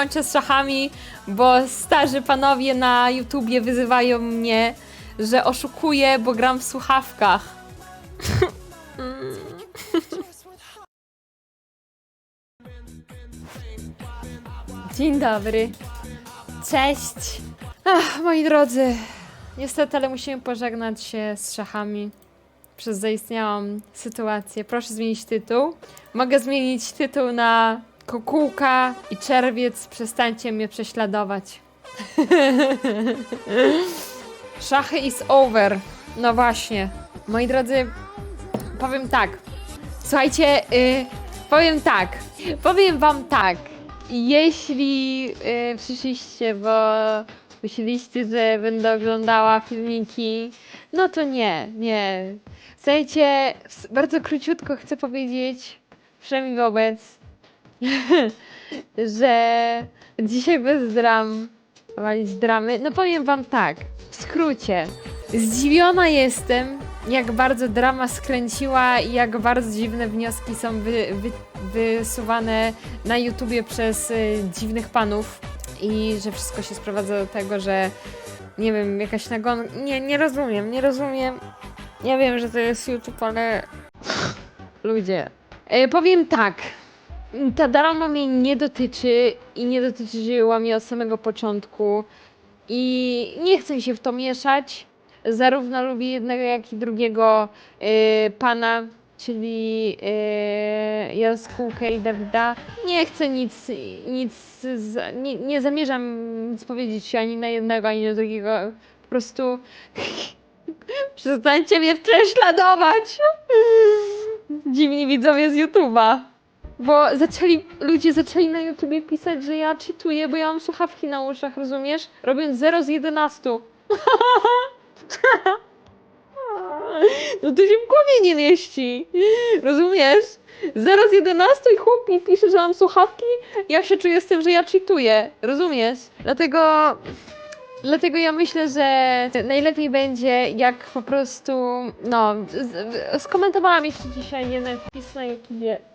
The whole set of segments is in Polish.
kończę z szachami, bo starzy panowie na YouTubie wyzywają mnie, że oszukuję, bo gram w słuchawkach. Dzień dobry. Cześć. Ach, moi drodzy, niestety, ale musimy pożegnać się z szachami przez zaistniałą sytuację. Proszę zmienić tytuł. Mogę zmienić tytuł na Kukułka i Czerwiec. Przestańcie mnie prześladować. Szachy is over. No właśnie. Moi drodzy, powiem tak. Słuchajcie, y, powiem tak. Powiem wam tak. Jeśli y, przyszliście, bo myśleliście, że będę oglądała filmiki, no to nie, nie. Słuchajcie, bardzo króciutko chcę powiedzieć, przynajmniej wobec, że dzisiaj bez dram, walić dramy. No powiem wam tak, w skrócie. Zdziwiona jestem, jak bardzo drama skręciła i jak bardzo dziwne wnioski są wy, wy, wysuwane na YouTubie przez y, dziwnych panów i że wszystko się sprowadza do tego, że nie wiem, jakaś nagon... Nie, nie rozumiem, nie rozumiem. Ja wiem, że to jest YouTube, ale ludzie. E, powiem tak. Ta drama mnie nie dotyczy i nie dotyczyła mnie od samego początku. I nie chcę się w to mieszać. Zarówno lubię jednego, jak i drugiego e, pana, czyli e, Jaskółkę i Dawida. Nie chcę nic, nic z, nie, nie zamierzam nic powiedzieć ani na jednego, ani na drugiego. Po prostu przestańcie mnie prześladować. Dziwni widzowie z YouTube'a. Bo zaczęli, ludzie zaczęli na YouTubie pisać, że ja czytuję, bo ja mam słuchawki na uszach, rozumiesz? Robiąc 0 z 11. No to się w głowie nie mieści. Rozumiesz? 0 z 11 i chłop mi pisze, że mam słuchawki. Ja się czuję z tym, że ja czytuję. Rozumiesz? Dlatego Dlatego ja myślę, że najlepiej będzie, jak po prostu, no, skomentowałam jeszcze dzisiaj jeden wpis na YouTubie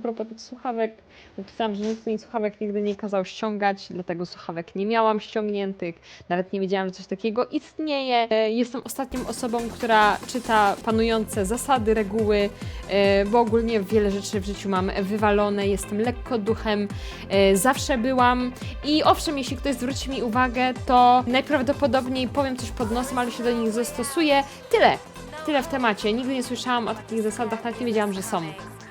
propos tych słuchawek. Napisałam, że nikt mi słuchawek nigdy nie kazał ściągać, dlatego słuchawek nie miałam ściągniętych. Nawet nie wiedziałam, że coś takiego istnieje. E, Jestem ostatnią osobą, która czyta panujące zasady, reguły, e, bo ogólnie wiele rzeczy w życiu mam wywalone. Jestem lekko duchem, e, zawsze byłam. I owszem, jeśli ktoś zwróci mi uwagę, to najprawdopodobniej powiem coś pod nosem, ale się do nich zastosuję. Tyle. Tyle w temacie. Nigdy nie słyszałam o takich zasadach, nawet nie wiedziałam, że są.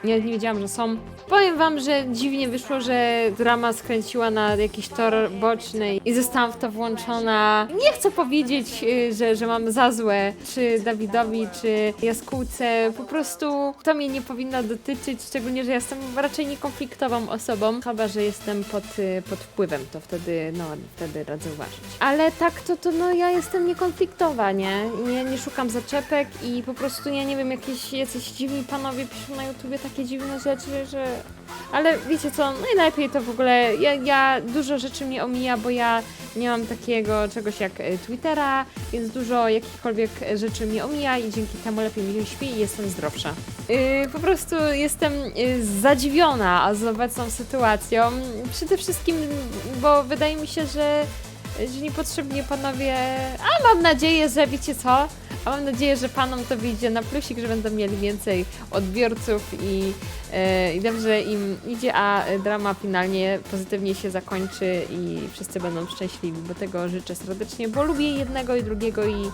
Nie, nie wiedziałam, że są. Powiem wam, że dziwnie wyszło, że drama skręciła na jakiś tor boczny i zostałam w to włączona. Nie chcę powiedzieć, y, że, że mam za złe, czy Dawidowi, czy Jaskółce. Po prostu to mnie nie powinno dotyczyć, szczególnie, że jestem raczej niekonfliktową osobą. Chyba, że jestem pod, y, pod wpływem, to wtedy, no, wtedy radzę uważać. Ale tak, to, to no, ja jestem niekonfliktowa, nie? nie? Nie szukam zaczepek i po prostu, ja nie wiem, jakieś jacyś dziwni panowie piszą na YouTubie takie dziwne rzeczy, że... Ale wiecie co, najlepiej to w ogóle, ja, ja dużo rzeczy mnie omija, bo ja nie mam takiego czegoś jak e, Twittera, więc dużo jakichkolwiek rzeczy mnie omija i dzięki temu lepiej mi się śpi i jestem zdrowsza. Yy, po prostu jestem yy, zadziwiona z obecną sytuacją. Przede wszystkim, bo wydaje mi się, że, że niepotrzebnie panowie. A mam nadzieję, że wiecie co? A mam nadzieję, że panom to wyjdzie na plusik, że będą mieli więcej odbiorców i, e, i dobrze im idzie, a drama finalnie pozytywnie się zakończy i wszyscy będą szczęśliwi, bo tego życzę serdecznie, bo lubię jednego i drugiego i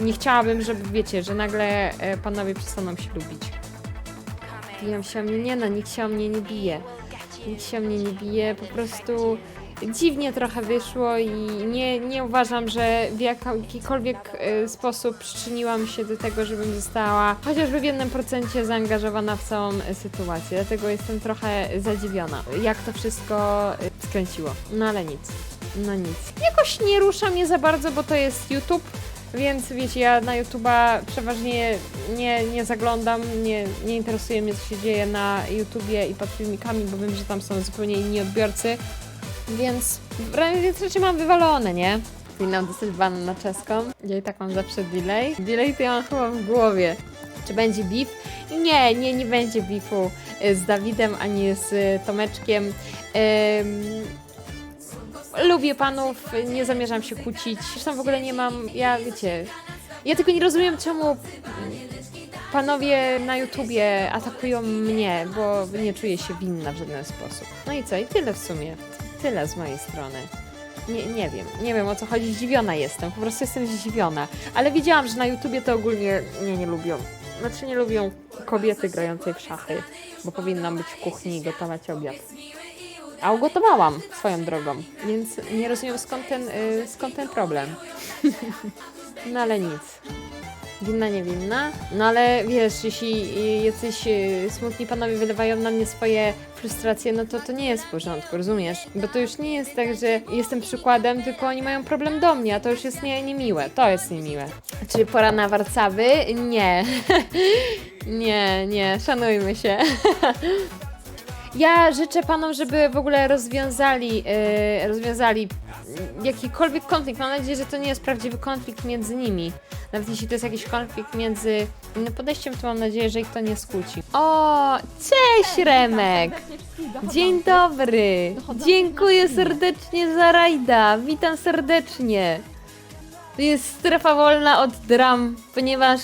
nie chciałabym, żeby wiecie, że nagle e, panowie przestaną się lubić. Biją się o mnie, nie no, nikt się o mnie nie bije. Nikt się o mnie nie bije, po prostu dziwnie trochę wyszło i nie, nie uważam, że w jakikolwiek e, sposób przyczyniłam się do tego, żebym została chociażby w jednym procencie zaangażowana w całą e, sytuację. Dlatego jestem trochę zadziwiona, jak to wszystko e, skręciło. No ale nic. No nic. Jakoś nie rusza mnie za bardzo, bo to jest YouTube. Więc wiecie, ja na YouTube'a przeważnie nie, nie zaglądam, nie, nie interesuje mnie, co się dzieje na YouTubie i pod filmikami, bo wiem, że tam są zupełnie inni odbiorcy. Więc, więc raczej mam wywalone, nie? Powinnam dostać ban na czeską. Ja i tak mam zawsze delay. Delay to ja mam chyba w głowie. Czy będzie beef? Nie, nie, nie będzie beefu y, z Dawidem ani z y, Tomeczkiem. Ym, lubię panów, nie zamierzam się kłócić. Zresztą w ogóle nie mam, ja wiecie, ja tylko nie rozumiem czemu panowie na YouTubie atakują mnie, bo nie czuję się winna w żaden sposób. No i co? I tyle w sumie. Tyle z mojej strony. Nie, nie wiem, nie wiem o co chodzi, zdziwiona jestem, po prostu jestem zdziwiona. Ale wiedziałam, że na YouTubie to ogólnie mnie nie lubią. Znaczy nie lubią kobiety grającej w szachy, bo powinnam być w kuchni i gotować obiad. A ugotowałam swoją drogą, więc nie rozumiem skąd ten, y, skąd ten problem. no ale nic. Winna, niewinna. No ale wiesz, jeśli jacyś y, smutni panowie wylewają na mnie swoje frustracje, no to to nie jest w porządku, rozumiesz? Bo to już nie jest tak, że jestem przykładem, tylko oni mają problem do mnie, a to już jest nie, niemiłe. To jest niemiłe. Czy pora na warcaby? Nie. nie, nie, szanujmy się. Ja życzę panom, żeby w ogóle rozwiązali, yy, rozwiązali jakikolwiek konflikt. Mam nadzieję, że to nie jest prawdziwy konflikt między nimi. Nawet jeśli to jest jakiś konflikt między innym podejściem, to mam nadzieję, że ich to nie skłóci. O, cześć Remek! Dzień dobry! Dziękuję serdecznie za rajda. Witam serdecznie. To jest strefa wolna od dram, ponieważ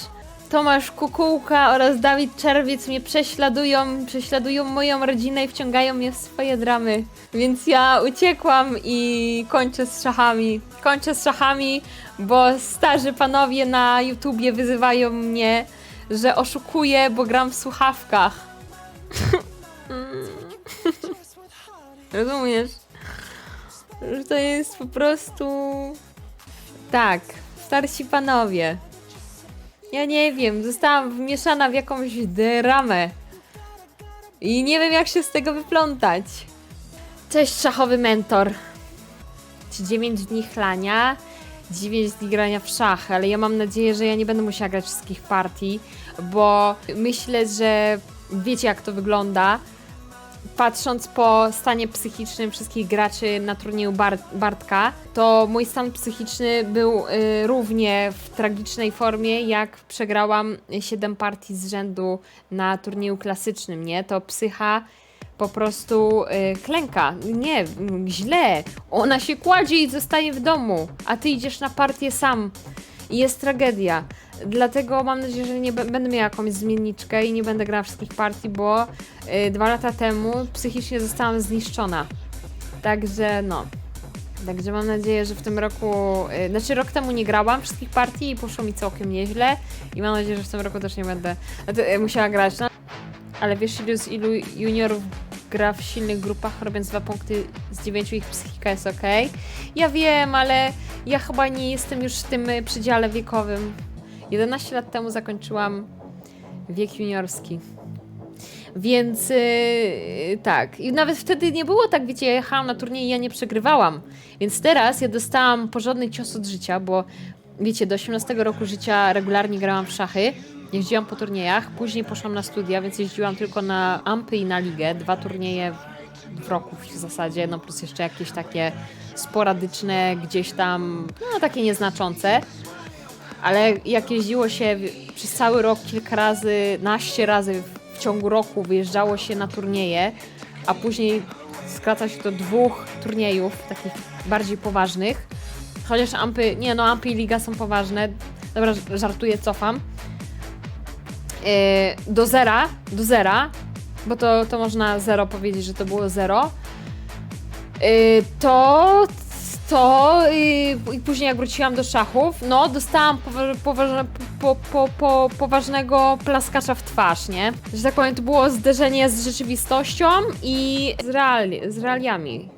Tomasz Kukułka oraz Dawid Czerwiec mnie prześladują, prześladują moją rodzinę i wciągają mnie w swoje dramy. Więc ja uciekłam i kończę z szachami. Kończę z szachami, bo starzy panowie na YouTubie wyzywają mnie, że oszukuję, bo gram w słuchawkach. Rozumiesz? Że to jest po prostu... Tak, starsi panowie. Ja nie wiem, zostałam wmieszana w jakąś dramę. I nie wiem, jak się z tego wyplątać. Cześć, szachowy mentor. Czy 9 dni chlania, 9 dni grania w szachy, ale ja mam nadzieję, że ja nie będę musiała grać wszystkich partii, bo myślę, że wiecie, jak to wygląda. Patrząc po stanie psychicznym wszystkich graczy na turnieju Bar- Bartka, to mój stan psychiczny był y, równie w tragicznej formie, jak przegrałam 7 partii z rzędu na turnieju klasycznym, nie? To psycha po prostu y, klęka. Nie, źle. Ona się kładzie i zostaje w domu, a ty idziesz na partię sam. I jest tragedia. Dlatego mam nadzieję, że nie będę miała jakąś zmienniczkę i nie będę grała wszystkich partii, bo y, dwa lata temu psychicznie zostałam zniszczona. Także no. Także mam nadzieję, że w tym roku, y, znaczy rok temu nie grałam wszystkich partii i poszło mi całkiem nieźle i mam nadzieję, że w tym roku też nie będę y, musiała grać. No. Ale wiesz ilu z ilu juniorów gra w silnych grupach, robiąc dwa punkty z dziewięciu, ich psychika jest ok. Ja wiem, ale ja chyba nie jestem już w tym y, przedziale wiekowym. 11 lat temu zakończyłam wiek juniorski. Więc yy, tak. I nawet wtedy nie było tak, wiecie, ja jechałam na turniej i ja nie przegrywałam. Więc teraz ja dostałam porządny cios od życia, bo wiecie, do 18 roku życia regularnie grałam w szachy. Jeździłam po turniejach, później poszłam na studia, więc jeździłam tylko na Ampy i na ligę. Dwa turnieje w, roku w zasadzie, no plus jeszcze jakieś takie sporadyczne, gdzieś tam, no takie nieznaczące. Ale jak jeździło się w- przez cały rok kilka razy, naście razy w ciągu roku wyjeżdżało się na turnieje, a później skraca się do dwóch turniejów, takich bardziej poważnych. Chociaż Ampy, nie no, Ampy i Liga są poważne. Dobra, żartuję, cofam. Yy, do zera, do zera, bo to, to można zero powiedzieć, że to było zero. Yy, to to yy, i później jak wróciłam do szachów, no dostałam po, po, po, poważnego plaskacza w twarz, nie? Że tak powiem, to było zderzenie z rzeczywistością i z, reali z realiami.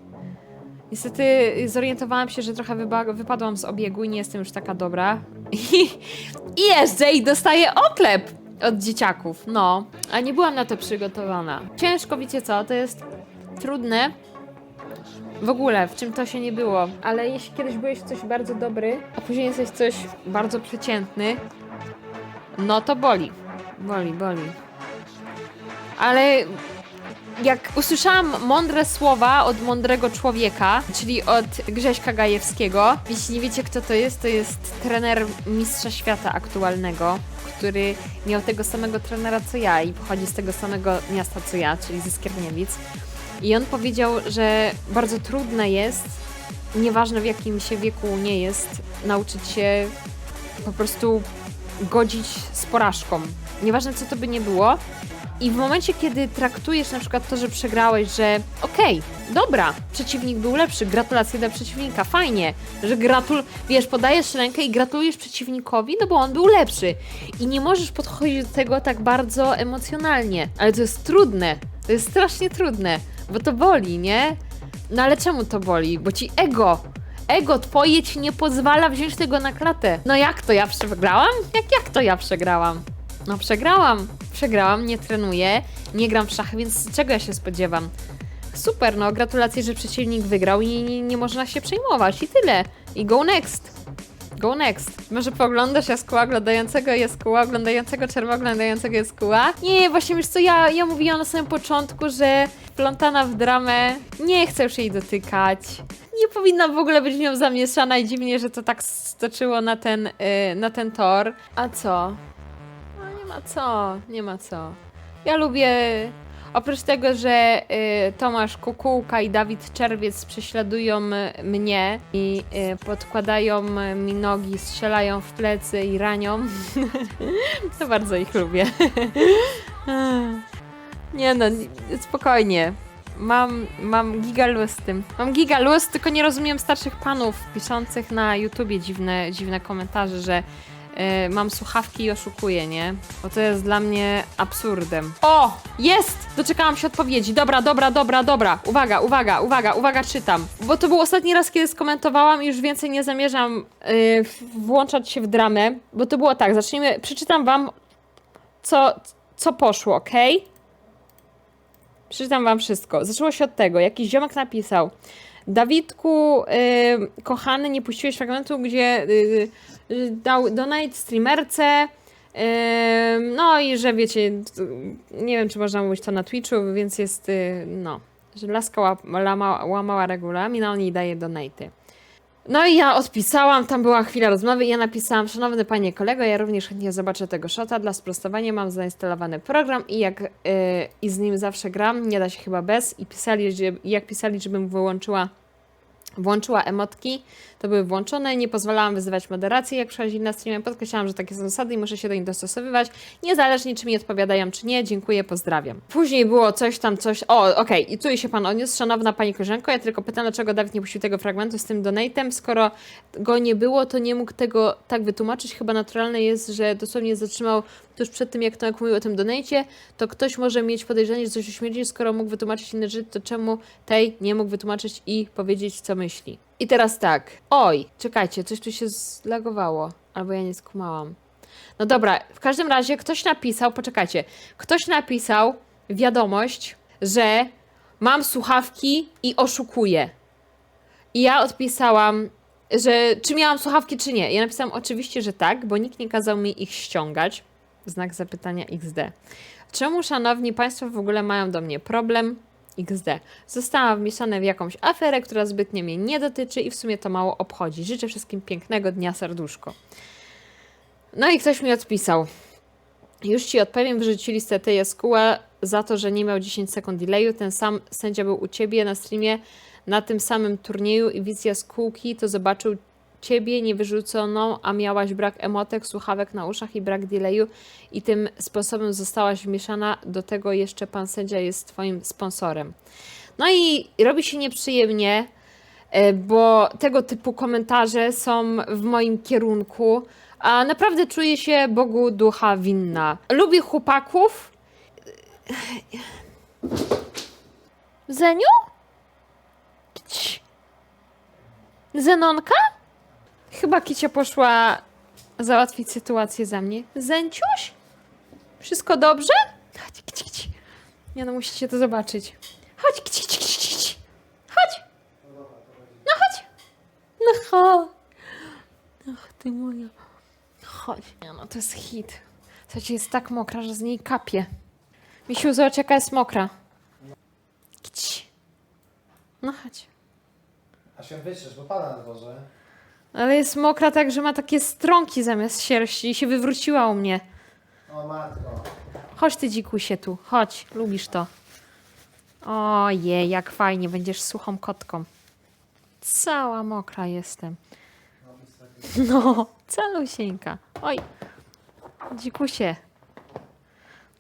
Niestety zorientowałam się, że trochę wypadłam z obiegu i nie jestem już taka dobra. I, i jeżdżę i dostaję oklep od dzieciaków, no. A nie byłam na to przygotowana. Ciężko, wiecie co, to jest trudne, w ogóle, w czym to się nie było. Ale jeśli kiedyś byłeś coś bardzo dobry, a później jesteś coś bardzo przeciętny, no to boli. Boli, boli. Ale jak usłyszałam mądre słowa od mądrego człowieka, czyli od Grześka Gajewskiego, jeśli nie wiecie kto to jest, to jest trener mistrza świata aktualnego, który miał tego samego trenera co ja i pochodzi z tego samego miasta co ja, czyli ze Skierniewic. I on powiedział, że bardzo trudne jest nieważne w jakim się wieku nie jest, nauczyć się po prostu godzić z porażką. Nieważne co to by nie było. I w momencie, kiedy traktujesz na przykład to, że przegrałeś, że okej, dobra, przeciwnik był lepszy, gratulacje dla przeciwnika, fajnie, że gratul, wiesz, podajesz rękę i gratulujesz przeciwnikowi, no bo on był lepszy. I nie możesz podchodzić do tego tak bardzo emocjonalnie, ale to jest trudne, to jest strasznie trudne, bo to boli, nie? No ale czemu to boli? Bo ci ego, ego twoje ci nie pozwala wziąć tego na klatę. No jak to ja przegrałam? Jak, jak to ja przegrałam? No przegrałam, przegrałam, nie trenuję, nie gram w szachy, więc czego ja się spodziewam? Super, no gratulacje, że przeciwnik wygrał i nie, nie można się przejmować i tyle. I go next. Go next. Może pooglądasz Jaskóła oglądającego Jaskóła, oglądającego Czerwa oglądającego Jaskóła? Nie, właśnie wiesz co, ja, ja mówiłam na samym początku, że plątana w dramę, nie chcę już jej dotykać. Nie powinna w ogóle być nią zamieszana i dziwnie, że to tak stoczyło na ten, y, na ten tor. A co? No nie ma co, nie ma co. Ja lubię, oprócz tego, że y, Tomasz Kukułka i Dawid Czerwiec prześladują mnie i y, podkładają mi nogi, strzelają w plecy i ranią, to bardzo ich lubię. nie no, nie- spokojnie. Mam, mam giga luz z tym. Mam giga luz, tylko nie rozumiem starszych panów piszących na YouTubie dziwne, dziwne komentarze, że mam słuchawki i oszukuję, nie? Bo to jest dla mnie absurdem. O! Jest! Doczekałam się odpowiedzi. Dobra, dobra, dobra, dobra. Uwaga, uwaga, uwaga, uwaga, czytam. Bo to był ostatni raz, kiedy skomentowałam i już więcej nie zamierzam e, w- włączać się w dramę, bo to było tak. Zacznijmy, przeczytam wam, co, co poszło, ok? Przeczytam wam wszystko. Zaczęło się od tego. Jakiś ziomek napisał. Dawidku, y, kochany, nie puściłeś fragmentu, gdzie y, y, dał donate streamerce. y, no i że wiecie, nie wiem, czy można mówić to na Twitchu, więc jest, y, no, że laska łap, lama, łamała regulamin, a on jej daje donaty. No i ja odpisałam, tam była chwila rozmowy i ja napisałam, szanowny panie kolego, ja również chętnie zobaczę tego shota, dla sprostowania mam zainstalowany program i jak y, i z nim zawsze gram, nie da się chyba bez i pisali, że, jak pisali, żebym wyłączyła włączyła emotki, to były włączone, nie pozwalałam wyzywać moderacji, jak przechodzili na streamie, podkreślałam, że takie są zasady i muszę się do nich dostosowywać, niezależnie czy mi odpowiadają, czy nie, dziękuję, pozdrawiam. Później było coś tam, coś, o, okej, i tu się pan odniósł, szanowna pani koleżanko, ja tylko pytam, dlaczego Dawid nie puścił tego fragmentu z tym donatem, skoro go nie było, to nie mógł tego tak wytłumaczyć, chyba naturalne jest, że dosłownie zatrzymał tuż przed tym, jak Tomek mówił o tym donajcie, to ktoś może mieć podejrzenie, że coś uśmierdzi, skoro mógł wytłumaczyć inne rzeczy, to czemu tej nie mógł wytłumaczyć i powiedzieć, co myśli. I teraz tak. Oj, czekajcie, coś tu się zlagowało. Albo ja nie skumałam. No dobra, w każdym razie ktoś napisał, poczekajcie, ktoś napisał wiadomość, że mam słuchawki i oszukuję. I ja odpisałam, że czy miałam słuchawki, czy nie. Ja napisałam oczywiście, że tak, bo nikt nie kazał mi ich ściągać. Znak zapytania XD. Czemu, szanowni państwo, w ogóle mają do mnie problem? XD. Zostałam wmieszana w jakąś aferę, która zbytnio mnie nie dotyczy i w sumie to mało obchodzi. Życzę wszystkim pięknego dnia, serduszko. No i ktoś mi odpisał. Już ci odpowiem, wyrzucili stety Jaskuła za to, że nie miał 10 sekund delayu. Ten sam sędzia był u ciebie na streamie na tym samym turnieju i widz Jaskółki to zobaczył ciebie niewyrzuconą, a miałaś brak emotek, słuchawek na uszach i brak delayu i tym sposobem zostałaś wmieszana. Do tego jeszcze pan sędzia jest twoim sponsorem. No i robi się nieprzyjemnie, e, bo tego typu komentarze są w moim kierunku, a naprawdę czuję się Bogu ducha winna. Lubię chłopaków. Zeniu? Zenonka? Chyba Kicia poszła załatwić sytuację za mnie. Zęciuś? Wszystko dobrze? Chodź, kici, kici. Nie no, musicie to zobaczyć. Chodź, kici, kici, kici, kici. Chodź. No chodź. No chodź. Ach, ty moja. Chodź. Nie no, to jest hit. Słuchajcie, jest tak mokra, że z niej kapie. Misiu, zobacz jaka jest mokra. Kici. No chodź. A się wytrzesz, bo pada na dworze. Ale jest mokra tak, że ma takie strąki zamiast sierści i się wywróciła u mnie. O matko. Chodź ty dzikusie tu, chodź, lubisz to. Ojej, jak fajnie, będziesz suchą kotką. Cała mokra jestem. No, calusieńka. Oj, dzikusie.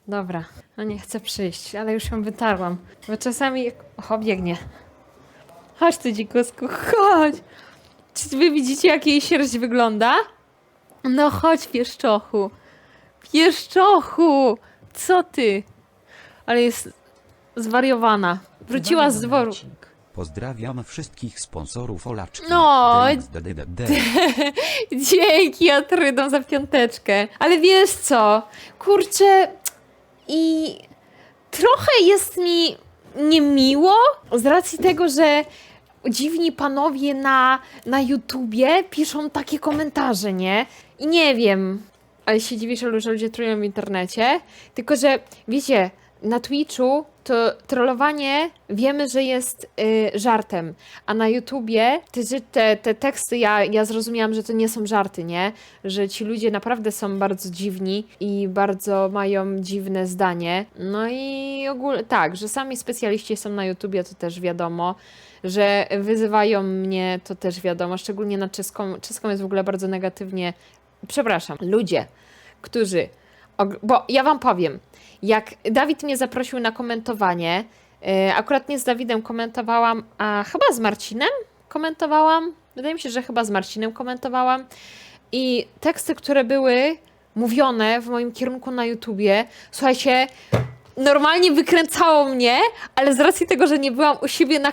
Dobra, no nie chcę przyjść, ale już ją wytarłam. Bo czasami... jak- O, biegnie. Chodź ty, dzikusku, chodź. Czy wy widzicie, jak jej sierść wygląda? No chodź, pieszczochu. Pieszczochu! Co ty? Ale jest zwariowana. Wróciła z dworu. Pozdrawiam wszystkich sponsorów Olaczki. No, DDD. Dzięki, Atrydom, za piąteczkę. Ale wiesz co? Kurczę, i trochę jest mi niemiło z racji tego, że dziwni panowie na, na YouTubie piszą takie komentarze, nie? I nie wiem, ale się dziwię, że ludzie trollują w internecie. Tylko, że wiecie, na Twitchu to trollowanie wiemy, że jest y, żartem, a na YouTubie te, te, te teksty, ja, ja zrozumiałam, że to nie są żarty, nie? Że ci ludzie naprawdę są bardzo dziwni i bardzo mają dziwne zdanie. No i ogólnie tak, że sami specjaliści są na YouTubie, to też wiadomo. Że wyzywają mnie, to też wiadomo, szczególnie na czeską. Czeską jest w ogóle bardzo negatywnie. Przepraszam, ludzie, którzy. Bo ja wam powiem, jak Dawid mnie zaprosił na komentowanie, yy, akurat nie z Dawidem komentowałam, a chyba z Marcinem komentowałam. Wydaje mi się, że chyba z Marcinem komentowałam. I teksty, które były mówione w moim kierunku na YouTubie, słuchajcie, normalnie wykręcało mnie, ale z racji tego, że nie byłam u siebie na,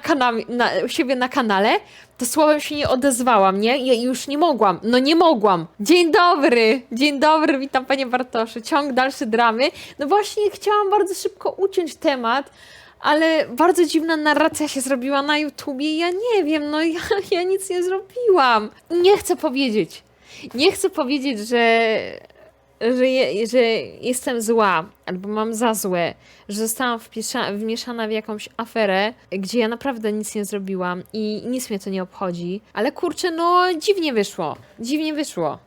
na, u siebie na kanale, to słowem się nie odezwałam, nie? Ja już nie mogłam, no nie mogłam. Dzień dobry, dzień dobry, witam panie Bartoszu. Ciąg dalszy dramy. No właśnie chciałam bardzo szybko uciąć temat, ale bardzo dziwna narracja się zrobiła na YouTubie ja nie wiem, no ja, ja nic nie zrobiłam. Nie chcę powiedzieć, nie chcę powiedzieć, że że, je, że jestem zła, albo mam za złe, że zostałam wmieszana w jakąś aferę, gdzie ja naprawdę nic nie zrobiłam i nic mnie to nie obchodzi. Ale kurczę, no dziwnie wyszło. Dziwnie wyszło.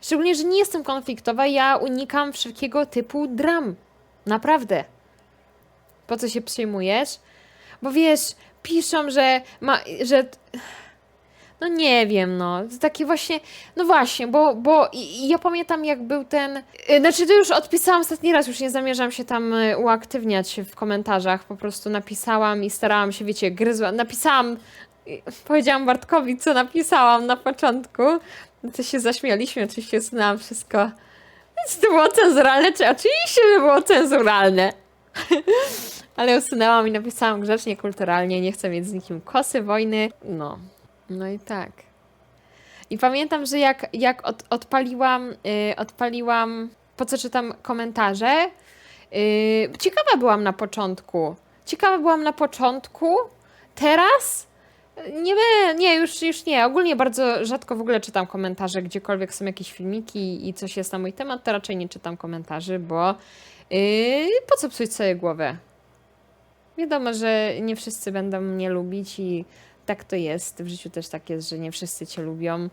Szczególnie, że nie jestem konfliktowa, ja unikam wszelkiego typu dram. Naprawdę. Po co się przejmujesz? Bo wiesz, piszą, że ma, że no nie wiem, no. Takie właśnie, no właśnie, bo, bo ja pamiętam jak był ten, y, znaczy to już odpisałam ostatni raz, już nie zamierzam się tam y, uaktywniać w komentarzach, po prostu napisałam i starałam się, wiecie, gryzła, napisałam, y, powiedziałam Bartkowi, co napisałam na początku, to się zaśmialiśmy, oczywiście usunęłam wszystko. Czy to było cenzuralne? Czy oczywiście, że było cenzuralne. Ale usunęłam i napisałam grzecznie, kulturalnie, nie chcę mieć z nikim kosy, wojny, no. No i tak. I pamiętam, że jak, jak od, odpaliłam, y, odpaliłam, po co czytam komentarze, y, ciekawa byłam na początku. Ciekawa byłam na początku. Teraz nie, nie już, już nie. Ogólnie bardzo rzadko w ogóle czytam komentarze, gdziekolwiek są jakieś filmiki i coś jest na mój temat, to raczej nie czytam komentarzy, bo y, po co psuć sobie głowę? Wiadomo, że nie wszyscy będą mnie lubić i tak to jest. W życiu też tak jest, że nie wszyscy cię lubią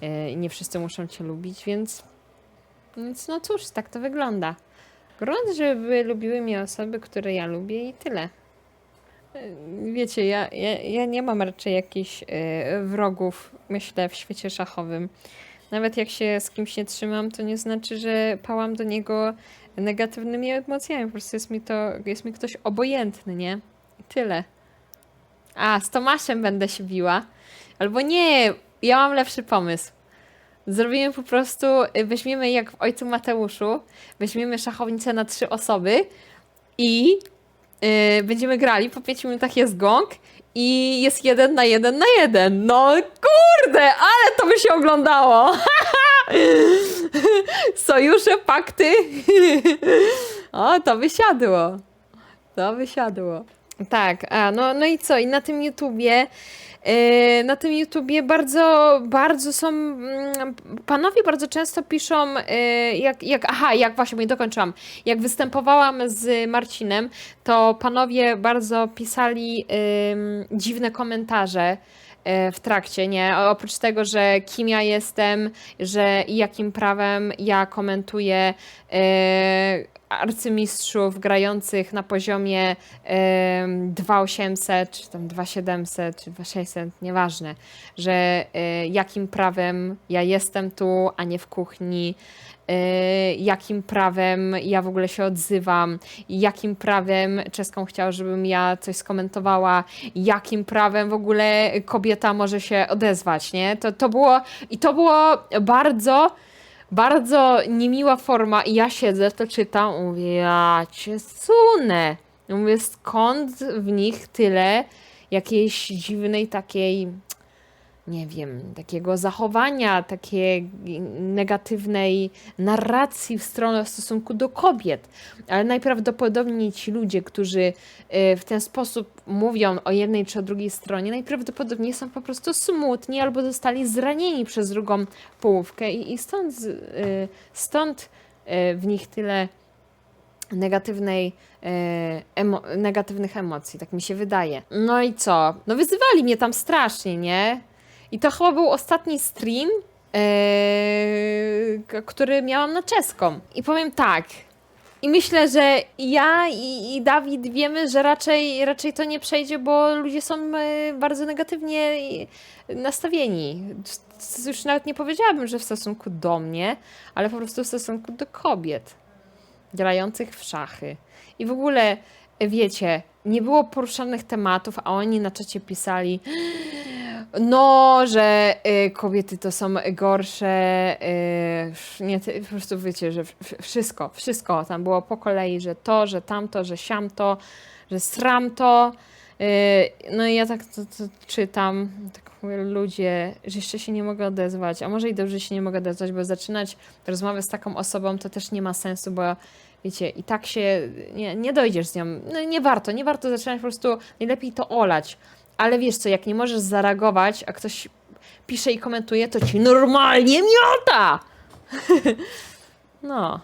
yy, i nie wszyscy muszą cię lubić, więc, więc no cóż, tak to wygląda. Grunt, żeby lubiły mnie osoby, które ja lubię i tyle. Yy, Wiecie, ja, ja, ja nie mam raczej jakichś yy, wrogów, myślę, w świecie szachowym. Nawet jak się z kimś nie trzymam, to nie znaczy, że pałam do niego negatywnymi emocjami. Po prostu jest mi to, jest mi ktoś obojętny, nie? I tyle. A, z Tomaszem będę się biła. Albo nie, ja mam lepszy pomysł. Zrobimy po prostu, y, weźmiemy jak w Ojcu Mateuszu, weźmiemy szachownicę na trzy osoby i y, będziemy grali, po pięciu minutach jest gong i jest jeden na jeden na jeden. No kurde, ale to by się oglądało. Sojusze, pakty. o, to by siadło. To by siadło. Tak, a no, no i co? I na tym YouTubie, yy, na tym YouTubie bardzo, bardzo są, mm, panowie bardzo często piszą, yy, jak, jak, aha, jak właśnie, bo nie dokończyłam, jak występowałam z Marcinem, to panowie bardzo pisali ym, dziwne komentarze, w trakcie, nie? Oprócz tego, że kim ja jestem, że jakim prawem ja komentuję e, arcymistrzów grających na poziomie e, 2800, czy tam 2700, czy 2600, nieważne, że e, jakim prawem ja jestem tu, a nie w kuchni, e, jakim prawem ja w ogóle się odzywam, jakim prawem Czeską chciał, żebym ja coś skomentowała, jakim prawem w ogóle kobieta może się odezwać, nie? To, to było, i to było bardzo, bardzo niemiła forma i ja siedzę, to czytam, mówię, ja cię sunę. Mówię, skąd w nich tyle jakiejś dziwnej takiej, nie wiem, takiego zachowania, takiej negatywnej narracji w stronę w stosunku do kobiet. Ale najprawdopodobniej ci ludzie, którzy y, w ten sposób mówią o jednej czy o drugiej stronie, najprawdopodobniej są po prostu smutni albo zostali zranieni przez drugą połówkę i, i stąd, y, stąd y, w nich tyle negatywnej, emo negatywnych emocji, tak mi się wydaje. No i co? No wyzywali mnie tam strasznie, nie? I to chyba był ostatni stream, k- który miałam na czeską. I powiem tak. I myślę, że ja i, i Dawid wiemy, że raczej, raczej to nie przejdzie, bo ludzie są e, bardzo negatywnie e, nastawieni. Już nawet nie powiedziałabym, że w stosunku do mnie, ale po prostu w stosunku do kobiet grających w szachy. I w ogóle, wiecie, nie było poruszanych tematów, a oni na czacie pisali, no, że y, kobiety to są gorsze, y, nie, po prostu wiecie, że w- wszystko, wszystko tam było po kolei, że to, że tamto, że siamto, że sram to. Y, no i ja tak to, to czytam, tak mówię, ludzie, że jeszcze się nie mogę odezwać, a może i dobrze się nie mogę odezwać, bo zaczynać rozmowę z taką osobą to też nie ma sensu, bo wiecie, i tak się, nie, nie dojdziesz z nią, no nie warto, nie warto zaczynać, po prostu najlepiej to olać. Ale wiesz co, jak nie możesz zareagować, a ktoś pisze i komentuje, to ci normalnie miota! no.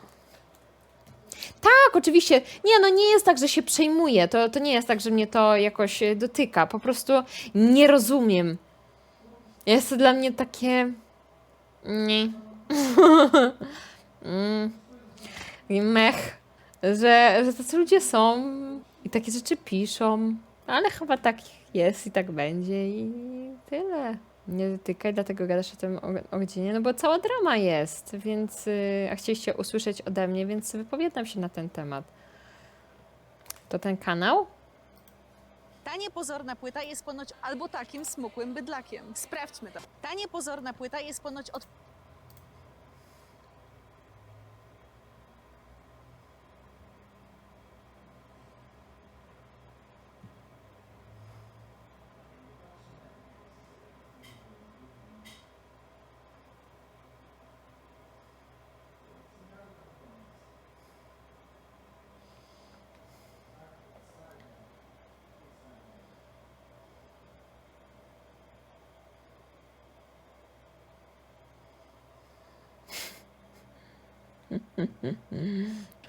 Tak, oczywiście. Nie, no nie jest tak, że się przejmuję. To, to nie jest tak, że mnie to jakoś e, dotyka. Po prostu nie rozumiem. Jest to dla mnie takie. Nie. mm. I mech. Że, że tacy ludzie są i takie rzeczy piszą. Ale chyba tak jest i tak będzie i tyle. Nie dotykaj, dlatego gadasz o tym o, godzinie, no bo cała drama jest, więc y, a chcieliście usłyszeć ode mnie, więc wypowiadam się na ten temat. To ten kanał? Ta niepozorna płyta jest ponoć albo takim smukłym bydlakiem. Sprawdźmy to. Ta niepozorna płyta jest ponoć od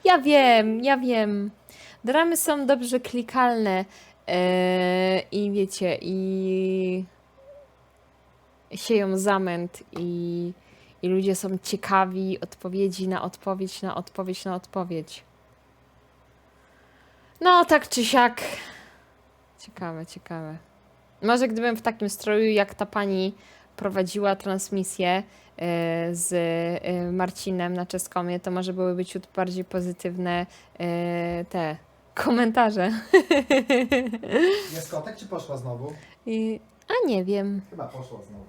Ja wiem, ja wiem. Dramy są dobrze klikalne e, i wiecie, i sieją zamęt i, i ludzie są ciekawi odpowiedzi na odpowiedź, na odpowiedź, na odpowiedź. No, tak czy siak. Ciekawe, ciekawe. Może gdybym w takim stroju, jak ta pani prowadziła transmisję e, z e, Marcinem na Czeskomie, to może byłyby ciut bardziej pozytywne e, te komentarze. Jest kotek czy poszła znowu? I, a nie wiem. Chyba poszła znowu.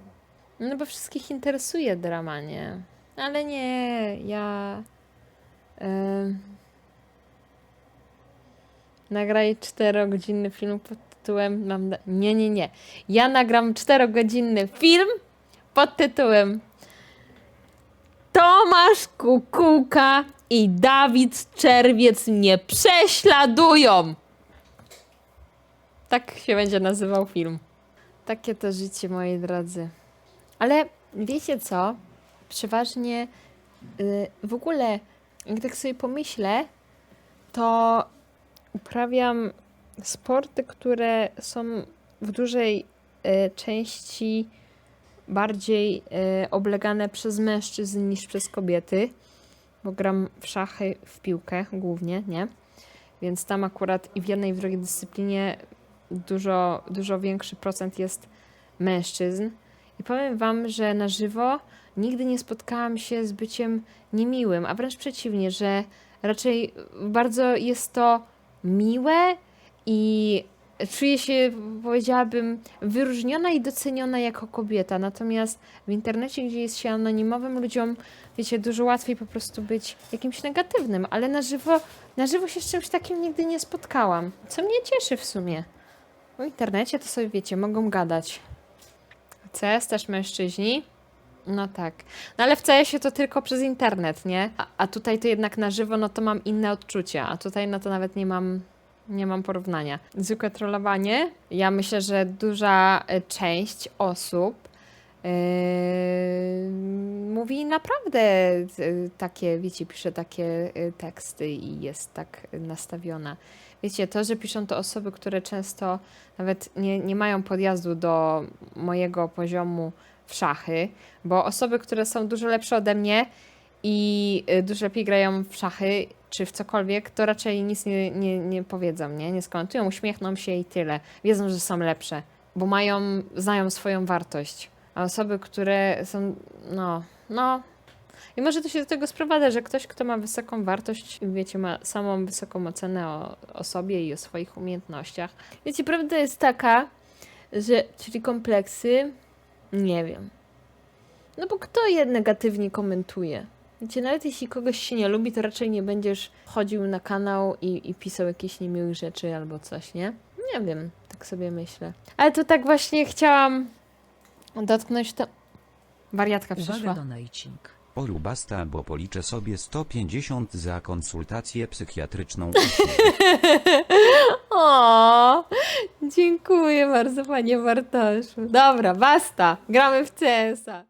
No bo wszystkich interesuje drama, nie? Ale nie, ja... em, nagraj czterogodzinny film pod tytułem... Mam nie, nie, nie. Ja nagram czterogodzinny film pod tytułem Tomasz Kukułka i Dawid Czerwiec mnie prześladują! Tak się będzie nazywał film. Takie to życie, moi drodzy. Ale wiecie co? Przeważnie y, w ogóle, jak tak sobie pomyślę, to uprawiam sporty, które są w dużej e, części bardziej e, oblegane przez mężczyzn niż przez kobiety, bo gram w szachy, w piłkę głównie, nie? Więc tam akurat i w jednej i w drugiej dyscyplinie dużo, dużo większy procent jest mężczyzn. I powiem Wam, że na żywo nigdy nie spotkałam się z byciem niemiłym, a wręcz przeciwnie, że raczej bardzo jest to miłe i czuję się, powiedziałabym, wyróżniona i doceniona jako kobieta. Natomiast w internecie, gdzie jest się anonimowym ludziom, wiecie, dużo łatwiej po prostu być jakimś negatywnym, ale na żywo, na żywo się z czymś takim nigdy nie spotkałam. Co mnie cieszy w sumie. W internecie to sobie, wiecie, mogą gadać. CS też mężczyźni? No tak. No ale w CS-ie to tylko przez internet, nie? A, a tutaj to jednak na żywo, no to mam inne odczucia, a tutaj no to nawet nie mam, nie mam porównania. Zwykłe trollowanie. Ja myślę, że duża e, część osób Yy, mówi naprawdę yy, takie, wiecie, pisze takie teksty i jest tak nastawiona. Wiecie, to, że piszą to osoby, które często nawet nie, nie mają podjazdu do mojego poziomu w szachy, bo osoby, które są dużo lepsze ode mnie i dużo lepiej grają w szachy czy w cokolwiek, to raczej nic nie, nie, nie powiedzą, nie? Nie skomentują, uśmiechną się i tyle. Wiedzą, że są lepsze, bo mają, znają swoją wartość. A osoby, które są, no, no. I może to się do tego sprowadza, że ktoś, kto ma wysoką wartość, wiecie, ma samą wysoką ocenę o, o sobie i o swoich umiejętnościach. Wiecie, prawda jest taka, że, czyli kompleksy, nie wiem. No bo kto je negatywnie komentuje? Wiecie, nawet jeśli kogoś się nie lubi, to raczej nie będziesz chodził na kanał i, i pisał jakieś niemiłych rzeczy albo coś, nie? Nie wiem, tak sobie myślę. Ale to tak właśnie chciałam dotknąć to... Wariatka Uwaga przyszła. Olu basta, bo policzę sobie 150 za konsultację psychiatryczną. O, dziękuję bardzo, panie Bartoszu. Dobra, basta. Gramy w CS-a.